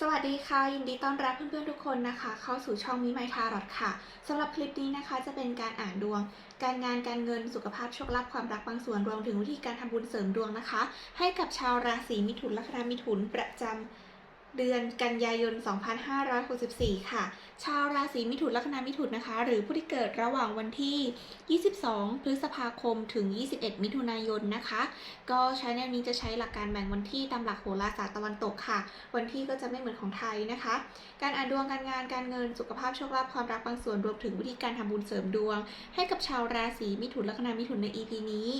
สวัสดีค่ะ ยินดีต้อนรับเพื่อนๆทุกคนนะคะ เข้าสู่ช่องมิไมทารอดค่ะสำหรับคลิปนี้นะคะจะเป็นการอ่านดวง การงานการเงินสุขภาพโชคลาภความรักบางส่วนรวมถึงวิธีการทำบุญเสริมดวงนะคะ ให้กับชาวราศีมิถุนลัคนามิถุนประจำ เดือนกันยายน 2564 ค่ะ ชาวราศีมิถุนลัคนามิถุนนะคะ หรือผู้ที่เกิดระหว่างวันที่ 22 พฤษภาคมถึง 21 มิถุนายนนะคะ ก็ใช้แนวนี้จะใช้หลักการแบ่งวันที่ตามหลักโหราศาสตร์ตะวันตกค่ะ วันที่ก็จะไม่เหมือนของไทยนะคะ การอ่านดวงการงานการเงินสุขภาพโชคลาภความรักบางส่วนรวมถึงวิธีการทำบุญเสริมดวง ให้กับชาวราศีมิถุนลัคนามิถุนใน EP นี้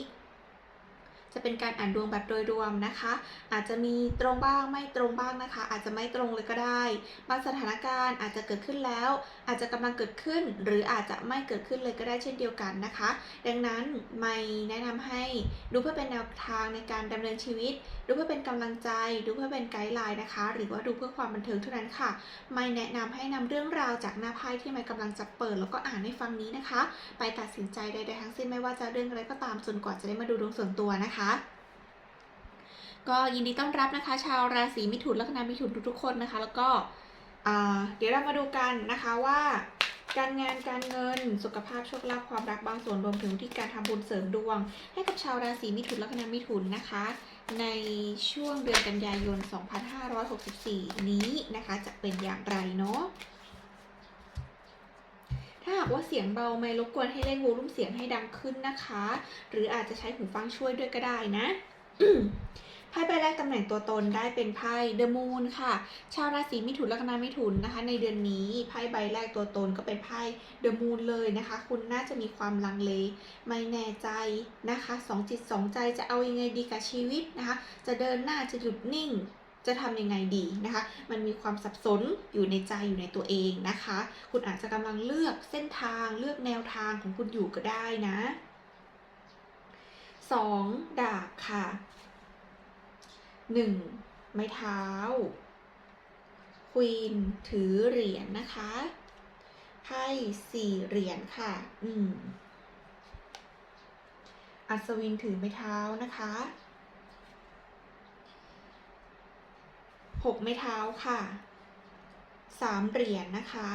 จะเป็นการอ่านดวงแบบโดยรวมนะคะ อาจจะมีตรงบ้างไม่ตรงบ้างนะคะ อาจจะไม่ตรงเลยก็ได้ บางสถานการณ์อาจจะเกิดขึ้นแล้ว อาจจะกำลังเกิดขึ้น หรืออาจจะไม่เกิดขึ้นเลยก็ได้เช่นเดียวกันนะคะ ดังนั้นไม่แนะนำให้ดูเพื่อเป็นแนวทางในการดำเนินชีวิต ดูเพื่อเป็นกำลังใจ ดูเพื่อเป็นไกด์ไลน์นะคะ หรือว่าดูเพื่อความบันเทิงเท่านั้นค่ะ ไม่แนะนำให้นำเรื่องราวจากหน้าไพ่ที่ไม่กำลังจะเปิดแล้วก็อ่านให้ฟังนี้นะคะ ไปตัดสินใจใดๆทั้งสิ้นไม่ว่าจะเรื่องอะไรก็ตามจนกว่าจะได้มาดูดวงส่วนตัวนะคะก็ยินดีต้อนรับนะคะ ชาวราศีมิถุนลัคนามิถุนทุกๆคนนะคะ แล้วก็เดี๋ยวเรามาดูกันนะคะว่า การงานการเงินสุขภาพโชคลาภความรักบางส่วนรวมถึงที่การทำบุญเสริมดวง ให้กับชาวราศีมิถุนลัคนามิถุนนะคะ ในช่วงเดือนกันยายน 2564 นี้นะคะ จะเป็นอย่างไรเนาะถ้าหากว่าเสียงเบาไม่รบกวนให้เล่นวอลุ่มเสียงให้ดังขึ้นนะคะ หรืออาจจะใช้หูฟังช่วยด้วยก็ได้นะ พ่ใบแรกตำแหน่งตัวตนได้เป็นไพ่เดอะมูนค่ะ ชาวราศีมิถุนลัคนามิถุนนะคะ ในเดือนนี้ไพ่ใบแรกตัวตนก็เป็นไพ่เดอะมูนเลยนะคะ คุณน่าจะมีความลังเล ไม่แน่ใจนะคะสองจิตสองใจจะเอายังไงดีกับชีวิตนะคะ จะเดินหน้าจะหยุดนิ่งจะทำยังไงดีนะคะ มันมีความสับสนอยู่ในใจอยู่ในตัวเองนะคะ คุณอาจจะกำลังเลือกเส้นทางเลือกแนวทางของคุณอยู่ก็ได้นะสองดาบค่ะ หนึ่งไม้เท้าควีนถือเหรียญนะคะไพ่สี่เหรียญค่ะ อืม อัศวินถือไม้เท้านะคะหกไม้เท้าค่ะสามเหรียญนะคะ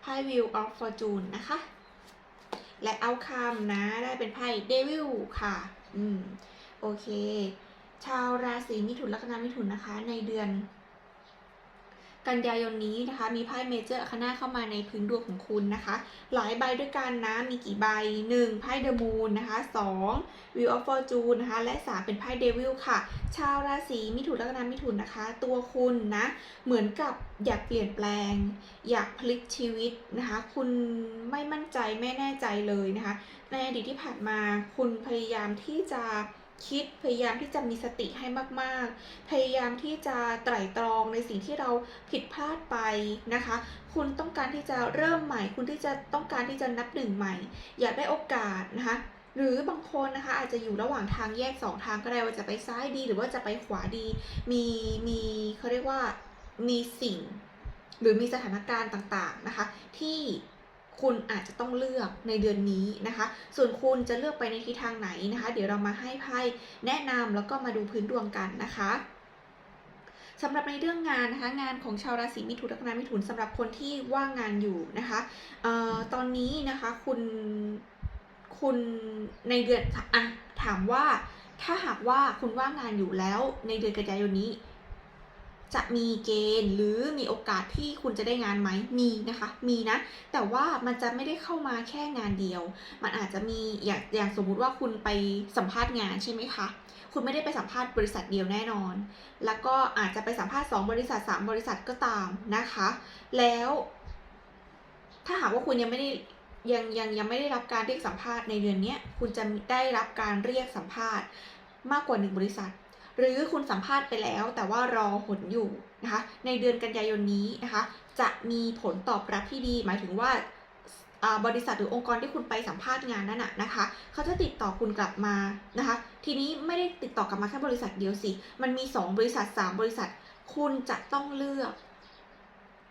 ไพ่ Wheel of Fortune นะคะ และเอาคำนะ ได้เป็นไพ่ Devil ค่ะ อืม โอเค ชาวราศีมิถุนลัคนามิถุนนะคะ ในเดือน กันยายนนี้นะคะ มีไพ่เมเจอร์คณาเข้ามาในพื้นดวงของคุณนะคะ หลายใบด้วยกันนะ มีกี่ใบ 1. ไพ่เดอะมูนนะคะ 2. Wheel of Fortune นะคะ และ 3 เป็นไพ่เดวิลค่ะ ชาวราศีมิถุนลัคนามิถุนนะคะ ตัวคุณนะ เหมือนกับอยากเปลี่ยนแปลง อยากพลิกชีวิตนะคะ คุณไม่มั่นใจไม่แน่ใจเลยนะคะ ในอดีตที่ผ่านมาคุณพยายามที่จะ คิดพยายามที่จะมีสติให้มาก ๆ พยายามที่จะไตร่ตรองในสิ่งที่เราผิดพลาดไปนะคะ คุณต้องการที่จะเริ่มใหม่ คุณที่จะต้องการที่จะนับหนึ่งใหม่ อยากได้โอกาสนะคะ หรือบางคนนะคะอาจจะอยู่ระหว่างทางแยกสองทางก็ได้ว่าจะไปซ้ายดี หรือว่าจะไปขวาดี มีมีเขาเรียกว่ามีสิ่ง หรือมีสถานการณ์ต่าง ๆ นะคะ ที่ คุณอาจจะต้องเลือกในเดือนนี้นะคะ ส่วนคุณจะเลือกไปในทิศทางไหนนะคะ เดี๋ยวเรามาให้ไพ่แนะนำแล้วก็มาดูพื้นดวงกันนะคะสำหรับในเรื่องงานนะคะงานของชาวราศีมิถุนลัคนามิถุนสำหรับคนที่ว่างงานอยู่นะคะออตอนนี้นะคะคุณคุณในเดือนอะถามว่าถ้าหากว่าคุณว่างงานอยู่แล้วในเดือนกันยายนนี้ จะมีเกณฑ์หรือมีโอกาสที่คุณจะได้งานไหมมีนะคะ มีนะ แต่ว่ามันจะไม่ได้เข้ามาแค่งานเดียว มันอาจจะมีอย่างอย่างสมมุติว่าคุณไปสัมภาษณ์งานใช่ไหมคะคุณไม่ได้ไปสัมภาษณ์บริษัทเดียวแน่นอน แล้วก็อาจจะไปสัมภาษณ์ 2 บริษัท 3 บริษัทก็ตามนะคะ แล้ว ถ้าหากว่าคุณยังไม่ได้ยังยังยังไม่ได้รับการเรียกสัมภาษณ์ในเดือนนี้คุณจะได้รับการเรียกสัมภาษณ์มากกว่า 1 บริษัท หรือคุณสัมภาษณ์ไปแล้ว แต่ว่ารอผลอยู่นะคะในเดือนกันยายนนี้นะคะจะมีผลตอบรับที่ดี หมายถึงว่าบริษัทหรือองค์กรที่คุณไปสัมภาษณ์งานนั่นน่ะนะคะ เขาจะติดต่อคุณกลับมานะคะ ทีนี้ไม่ได้ติดต่อกลับมาแค่บริษัทเดียวสิ มันมี 2 บริษัท 3 บริษัท คุณจะต้องเลือก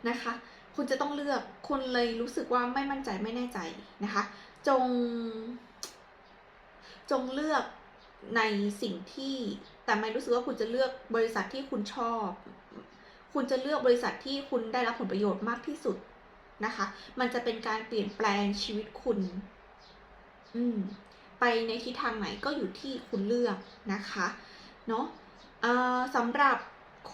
นะคะ คุณจะต้องเลือก คุณเลยรู้สึกว่าไม่มั่นใจไม่แน่ใจนะคะ จง จงเลือก ในสิ่งที่แต่ไม่รู้สึกว่าคุณจะเลือกบริษัทที่คุณชอบ คุณจะเลือกบริษัทที่คุณได้รับผลประโยชน์มากที่สุดนะคะ มันจะเป็นการเปลี่ยนแปลงชีวิตคุณ อืม ไปในทิศทางไหนก็อยู่ที่คุณเลือกนะคะ เนาะสำหรับ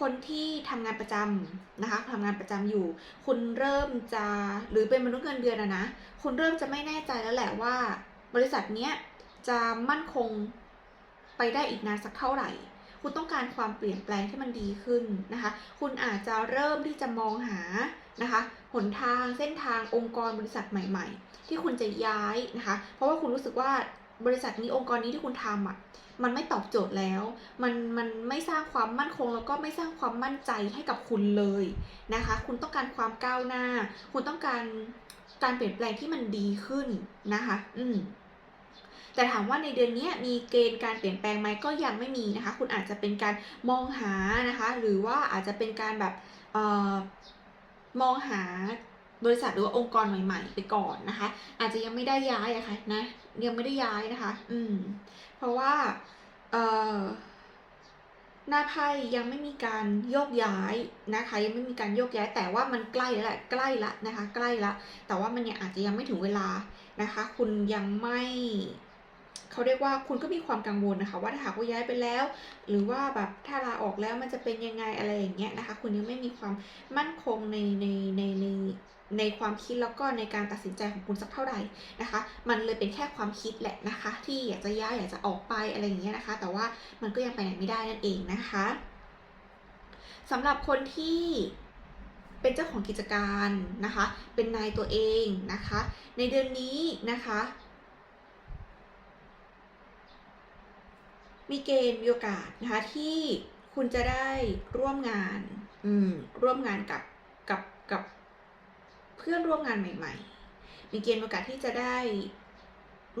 คนที่ทำงานประจำนะคะทำงานประจำอยู่ คุณเริ่มจะหรือเป็นมนุษย์เงินเดือนอะนะคุณเริ่มจะไม่แน่ใจแล้วแหละว่า บริษัทเนี้ยจะมั่นคง ไปได้อีกนานสักเท่าไหร่คุณต้องการความเปลี่ยนแปลงที่มันดีขึ้นนะคะ คุณอาจจะเริ่มที่จะมองหานะคะ หนทางเส้นทางองค์กรบริษัทใหม่ๆ ที่คุณจะย้ายนะคะ เพราะว่าคุณรู้สึกว่าบริษัทนี้องค์กรนี้ที่คุณทำอะ มันไม่ตอบโจทย์แล้ว มันมันไม่สร้างความมั่นคง แล้วก็ไม่สร้างความมั่นใจให้กับคุณเลยนะคะ คุณต้องการความก้าวหน้า คุณต้องการการเปลี่ยนแปลงที่มันดีขึ้นนะคะ อืม แต่ถามว่าในเดือนนี้มีเกณฑ์การเปลี่ยนแปลงไหมก็ยังไม่มีนะคะ คุณอาจจะเป็นการมองหานะคะ หรือว่าอาจจะเป็นการแบบออมองหาบริษัทหรือว่าองค์กรใหม่ๆ ไปก่อนนะคะ อาจจะยังไม่ได้ย้ายอะค่ะนะยังไม่ได้ย้ายนะคะ อืม เพราะว่าเอ่อหน้าไพ่ยังไม่มีการโยกย้ายนะคะ ยังไม่มีการโยกย้าย แต่ว่ามันใกล้แล้วแหละใกล้ละนะคะ ใกล้ละแต่ว่ามันยังอาจจะยังไม่ถึงเวลานะคะ คุณยังไม่ เขาเรียกว่าคุณก็มีความกังวลนะคะ ว่าถ้าหากว่าย้ายไปแล้ว หรือว่าแบบถ้าลาออกแล้วมันจะเป็นยังไงอะไรอย่างเงี้ยนะคะ คุณยังไม่มีความมั่นคงในในในในในความคิดแล้วก็ในการตัดสินใจของคุณสักเท่าไหร่นะคะ มันเลยเป็นแค่ความคิดแหละนะคะ ที่อยากจะย้ายอยากจะออกไปอะไรอย่างเงี้ยนะคะ แต่ว่ามันก็ยังไปไหนไม่ได้นั่นเองนะคะสำหรับคนที่เป็นเจ้าของกิจการนะคะ เป็นนายตัวเองนะคะ ในเดือนนี้นะคะ มีเกณฑ์มีโอกาสนะคะที่คุณจะได้ร่วมงานอืมร่วมงานกับกับกับเพื่อนร่วมงานใหม่ ๆ มีเกณฑ์โอกาสที่จะได้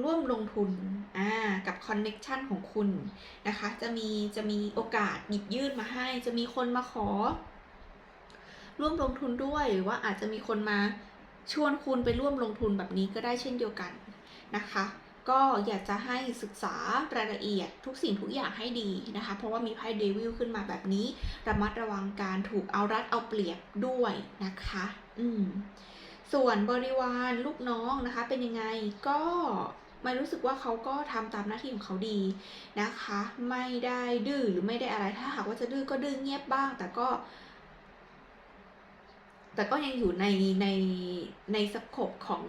ร่วมลงทุนอ่ากับคอนเน็ชันของคุณนะคะ จะมีจะมีโอกาสหยิบยื่นมาให้ จะมีคนมาขอ ร่วมลงทุนด้วยหรือว่าอาจจะมีคนมาชวนคุณไปร่วมลงทุนแบบนี้ก็ได้เช่นเดียวกันนะคะ ก็อยากจะให้ศึกษารายละเอียดทุกสิ่งทุกอย่างให้ดีนะคะ เพราะว่ามีไพ่เดวิลขึ้นมาแบบนี้ ระมัดระวังการถูกเอารัดเอาเปรียบด้วยนะคะ อืม ส่วนบริวารลูกน้องนะคะ เป็นยังไงก็ม่รู้สึกว่าเขาก็ทำตามหน้าที่ของเขาดีนะคะ ไม่ได้ดื้อหรือไม่ได้อะไรถ้าหากว่าจะดื้อก็ดื้อเงียบบ้าง แต่ก็แต่ก็ยังอยู่ในในในสโคปของ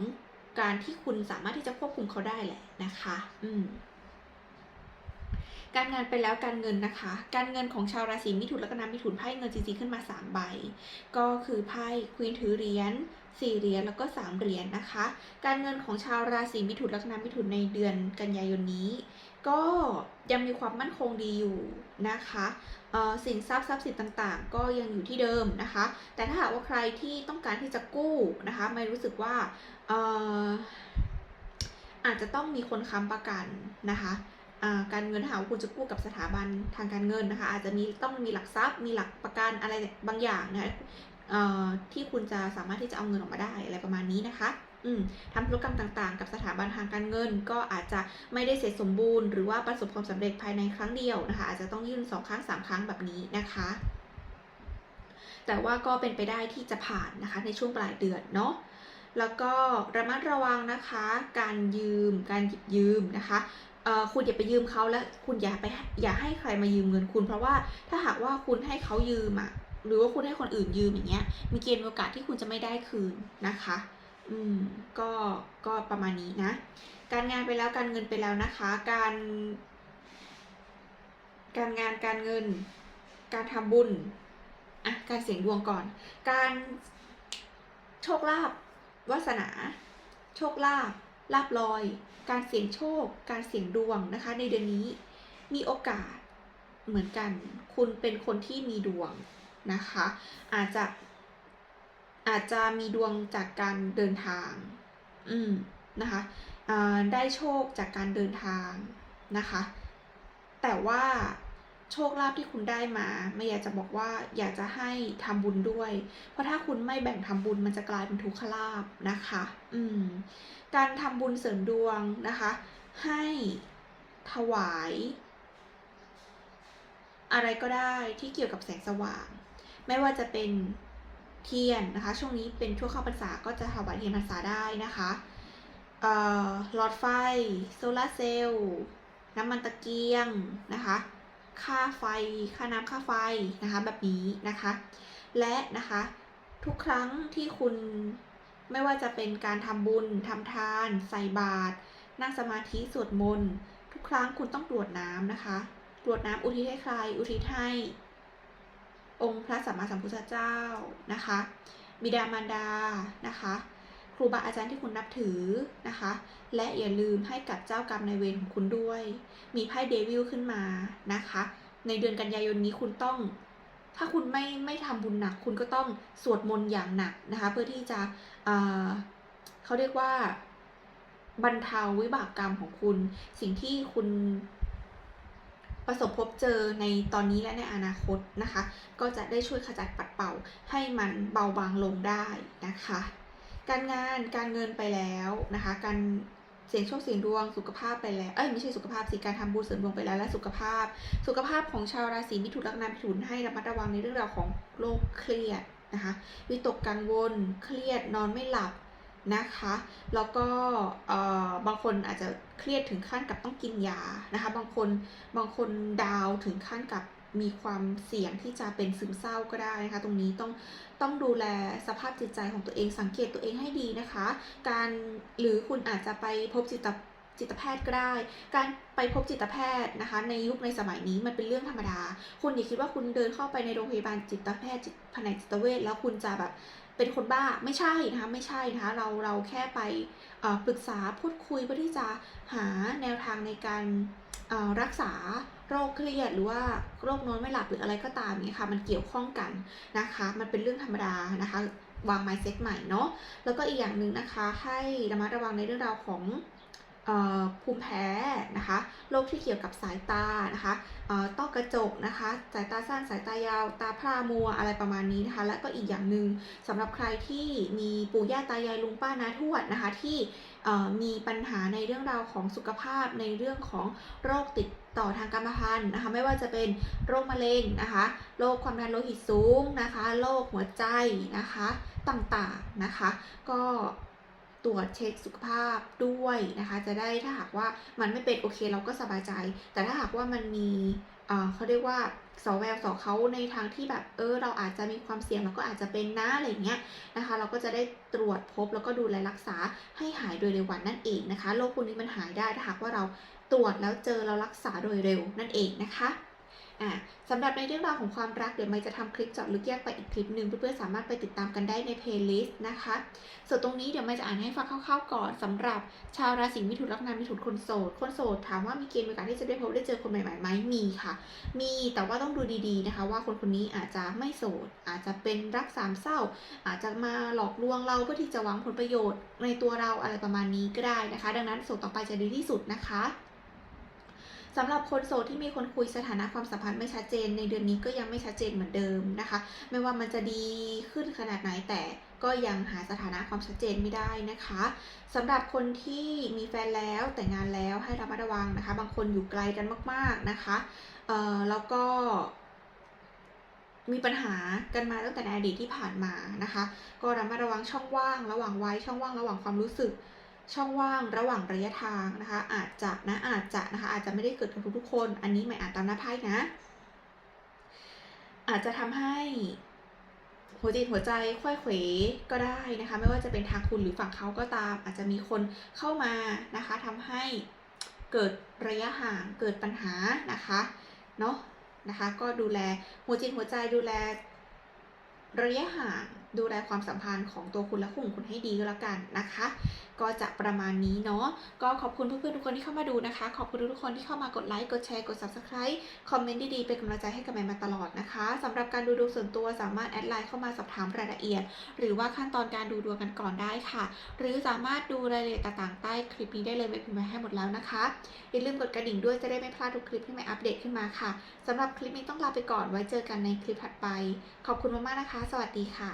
การที่คุณสามารถที่จะควบคุมเขาได้แหละนะคะ อืมการงานไปแล้วการเงินนะคะ การเงินของชาวราศีมิถุนและก็น้ำมิถุนไพ่เงินจริงๆขึ้นมา 3 ใบ ก็คือไพ่ควีนถือเหรียญสี่เหรียญแล้วก็สามเหรียญนะคะ การเงินของชาวราศีมิถุนและก็น้ำมิถุนในเดือนกันยายนนี้ ก็ยังมีความมั่นคงดีอยู่นะคะเอ่อสินทรัพย์ทรัพย์สินต่างๆ ก็ยังอยู่ที่เดิมนะคะ แต่ถ้าหากว่าใครที่ต้องการที่จะกู้นะคะ ไม่รู้สึกว่าเอ่ออาจจะต้องมีคนค้ำประกันนะคะอ่าการเงินหาว่าคุณจะกู้กับสถาบันทางการเงินนะคะ อาจจะมีต้องมีหลักทรัพย์ มีหลักประกันอะไรบางอย่างนะเอ่อที่คุณจะสามารถที่จะเอาเงินออกมาได้อะไรประมาณนี้นะคะ ทำธุรกรรมต่างๆ กับสถาบันทางการเงิน ก็อาจจะไม่ได้เสร็จสมบูรณ์ หรือว่าประสบความสำเร็จภายในครั้งเดียวนะคะ อาจจะต้องยื่นสองครั้งสามครั้งแบบนี้นะคะ แต่ว่าก็เป็นไปได้ที่จะผ่านนะคะในช่วงปลายเดือนเนาะแล้วก็ระมัดระวังนะคะ การยืม การหยิบยืมนะคะคุณอย่าไปยืมเขาแล้วคุณอย่าไปอย่าให้ใครมายืมเงินคุณ เพราะว่าถ้าหากว่าคุณให้เขายืมอะหรือว่าคุณให้คนอื่นยืมอย่างเงี้ยมีเกณฑ์โอกาสที่คุณจะไม่ได้คืนนะคะ อืมก็ก็ประมาณนี้นะ การงานไปแล้วการเงินไปแล้วนะคะ การ การงานการเงิน การทำบุญอะการเสี่ยงดวงก่อน การโชคลาภวาสนา โชคลาภลาบลอย การเสี่ยงโชค การเสี่ยงดวงนะคะ ในเดือนนี้มีโอกาสเหมือนกัน คุณเป็นคนที่มีดวงนะคะ อาจจะ อาจจะมีดวงจากการเดินทาง อืมนะคะได้โชคจากการเดินทางนะคะ แต่ว่าโชคลาภที่คุณได้มา ไม่อยากจะบอกว่าอยากจะให้ทำบุญด้วย เพราะถ้าคุณไม่แบ่งทำบุญมันจะกลายเป็นทุกขลาภนะคะ อืม การทำบุญเสริมดวงนะคะ ให้ถวาย อะไรก็ได้ที่เกี่ยวกับแสงสว่าง ไม่ว่าจะเป็น เทียนนะคะ ช่วงนี้เป็นช่วงเข้าพรรษาก็จะถวายเทียนพรรษาได้นะคะเอ่อหลอดไฟ โซลาเซลล์น้ำมันตะเกียงนะคะ ค่าไฟ ค่าน้ำค่าไฟนะคะ แบบนี้นะคะ และนะคะทุกครั้งที่คุณไม่ว่าจะเป็นการทำบุญทำทาน ใส่บาตรนั่งสมาธิสวดมนต์ทุกครั้งคุณต้องกรวดน้ำนะคะกรวดน้ำอุทิศให้ใคร อุทิศให้ องค์พระสัมมาสัมพุทธเจ้านะคะ บิดามารดานะคะ ครูบาอาจารย์ที่คุณนับถือนะคะ และอย่าลืมให้กับเจ้ากรรมนายเวรของคุณด้วย มีไพ่เดวิลขึ้นมานะคะ ในเดือนกันยายนนี้คุณต้อง ถ้าคุณไม่ไม่ทำบุญหนัก คุณก็ต้องสวดมนต์อย่างหนักนะคะ เพื่อที่จะเเขาเรียกว่าบรรเทาวิบากกรรมของคุณ สิ่งที่คุณ ประสบพบเจอในตอนนี้และในอนาคตนะคะ ก็จะได้ช่วยขจัดปัดเป่าให้มันเบาบางลงได้นะคะ การงานการเงินไปแล้วนะคะ การเสี่ยงโชคเสี่ยงดวงสุขภาพไปแล้ว เอ้ยไม่ใช่สุขภาพสิการทำบุญเสริมดวงไปแล้วและสุขภาพ สุขภาพของชาวราศีมิถุนลัคนามิถุนให้ระมัดระวังในเรื่องราวของโรคเครียดนะคะวิตกกังวล เครียดนอนไม่หลับ นะคะแล้วก็บางคนอาจจะเครียดถึงขั้นกับต้องกินยานะคะบางคนบางคนดาวถึงขั้นกับมีความเสี่ยงที่จะเป็นซึมเศร้าก็ได้นะคะตรงนี้ต้องต้องดูแลสภาพจิตใจของตัวเองสังเกตตัวเองให้ดีนะคะ การหรือคุณอาจจะไปพบจิตจิตแพทย์ก็ได้ การไปพบจิตแพทย์นะคะ ในยุคในสมัยนี้มันเป็นเรื่องธรรมดา คุณอย่าคิดว่าคุณเดินเข้าไปในโรงพยาบาลจิตแพทย์แผนกจิตเวชแล้วคุณจะแบบ เป็นคนบ้าไม่ใช่นะคะไม่ใช่นะคะเราเราแค่ไปปรึกษาพูดคุยเพื่อที่จะหาแนวทางในการรักษาโรคเครียดหรือว่าโรคนอนไม่หลับหรืออะไรก็ตามเนี่ยค่ะมันเกี่ยวข้องกันนะคะ มันเป็นเรื่องธรรมดานะคะวาง mindset ใหม่เนาะแล้วก็อีกอย่างหนึ่งนะคะ ให้ระมัดระวังในเรื่องราวของ ภูมิแพ้นะคะโรคที่เกี่ยวกับสายตานะคะต้อกระจกนะคะสายตาสั้นสายตายาว ตาพร่ามัวอะไรประมาณนี้นะคะ และก็อีกอย่างหนึ่งสำหรับใครที่มีปู่ย่าตายายลุงป้านาทวดนะคะที่มีปัญหาในเรื่องราวของสุขภาพในเรื่องของโรคติดต่อทางกรรมพันธุ์นะคะไม่ว่าจะเป็นโรคมะเร็งนะคะโรคความดันโลหิตสูงนะคะโรคหัวใจนะคะต่างๆนะคะ ก็ ตรวจเช็คสุขภาพด้วยนะคะ จะได้ถ้าหากว่ามันไม่เป็นโอเคเราก็สบายใจ แต่ถ้าหากว่ามันมีเขาเรียกว่าสอแววสอเขาในทางที่แบบเออเราอาจจะมีความเสี่ยงเราก็อาจจะเป็นนะอะไรเงี้ยนะคะ เราก็จะได้ตรวจพบแล้วก็ดูแลรักษาให้หายโดยเร็ววันนั่นเองนะคะโรคพวกนี้มันหายได้ถ้าหากว่าเราตรวจแล้วเจอเรารักษาโดยเร็วนั่นเองนะคะ สำหรับในเรื่องราวของความรักเดี๋ยวไม่จะทำคลิปเจาะลึกแยกไปอีกคลิปหนึ่งเพื่อนๆสามารถไปติดตามกันได้ในเพลย์ลิสต์นะคะ ส่วนตรงนี้เดี๋ยวไม่จะอ่านให้ฟังคร่าวๆก่อนสำหรับชาวราศีมิถุนลัคนามิถุนคนโสด คนโสดถามว่ามีเกณฑ์ในการที่จะได้พบได้เจอคนใหม่ๆไหมมีค่ะ มีแต่ว่าต้องดูดีๆนะคะ ว่าคนคนนี้อาจจะไม่โสด อาจจะเป็นรักสามเศร้า อาจจะมาหลอกลวงเราเพื่อที่จะหวังผลประโยชน์ในตัวเราอะไรประมาณนี้ก็ได้นะคะ ดังนั้นโสดต่อไปจะดีที่สุดนะคะ สำหรับคนโสดที่มีคนคุยสถานะความสัมพันธ์ไม่ชัดเจน ในเดือนนี้ก็ยังไม่ชัดเจนเหมือนเดิมนะคะ ไม่ว่ามันจะดีขึ้นขนาดไหนแต่ก็ยังหาสถานะความชัดเจนไม่ได้นะคะสำหรับคนที่มีแฟนแล้วแต่งงานแล้วให้ระมัดระวังนะคะ บางคนอยู่ไกลกันมาก ๆนะคะเอ่อแล้วก็มีปัญหากันมาตั้งแต่ในอดีตที่ผ่านมานะคะ ก็ระมัดระวังช่องว่าง ระหว่างไวัยช่องว่างระหว่างความรู้สึก ช่องว่างระหว่างระยะทางนะคะ อาจจะนะอาจจะนะคะอาจจะไม่ได้เกิดกับทุกๆคน อันนี้หมายอ่านตามหน้าไพ่นะ อาจจะทำให้ หัวจิตหัวใจค่อยเขวก็ได้นะคะ ไม่ว่าจะเป็นทางคุณหรือฝั่งเขาก็ตาม อาจจะมีคนเข้ามานะคะทำให้เกิดระยะห่างเกิดปัญหานะคะเนาะนะคะ ก็ดูแลหัวจิตหัวใจดูแลระยะห่างดูแลความสัมพันธ์ของตัวคุณและคู่ของคุณให้ดีก็แล้วกันนะคะ ก็จะประมาณนี้เนาะก็ขอบคุณเพื่อนๆทุกคนที่เข้ามาดูนะคะ ขอบคุณทุกคนที่เข้ามากดไลค์กดแชร์กด subscribe คอมเมนต์ดีๆเป็นกำลังใจให้กับแมนมาตลอดนะคะสำหรับการดูดวงส่วนตัวสามารถแอดไลน์เข้ามาสอบถามรายละเอียด หรือว่าขั้นตอนการดูดวงกันก่อนได้ค่ะ หรือสามารถดูรายละเอียดต่างๆใต้คลิปนี้ได้เลยไม่พิมพ์ไว้ให้หมดแล้วนะคะอย่าลืมกดกระดิ่งด้วยจะได้ไม่พลาดทุกคลิปที่แม่อัปเดตขึ้นมาค่ะสำหรับคลิปนี้ต้องลาไปก่อนไว้เจอกันในคลิปถัดไป ขอบคุณมากๆนะคะ สวัสดีค่ะ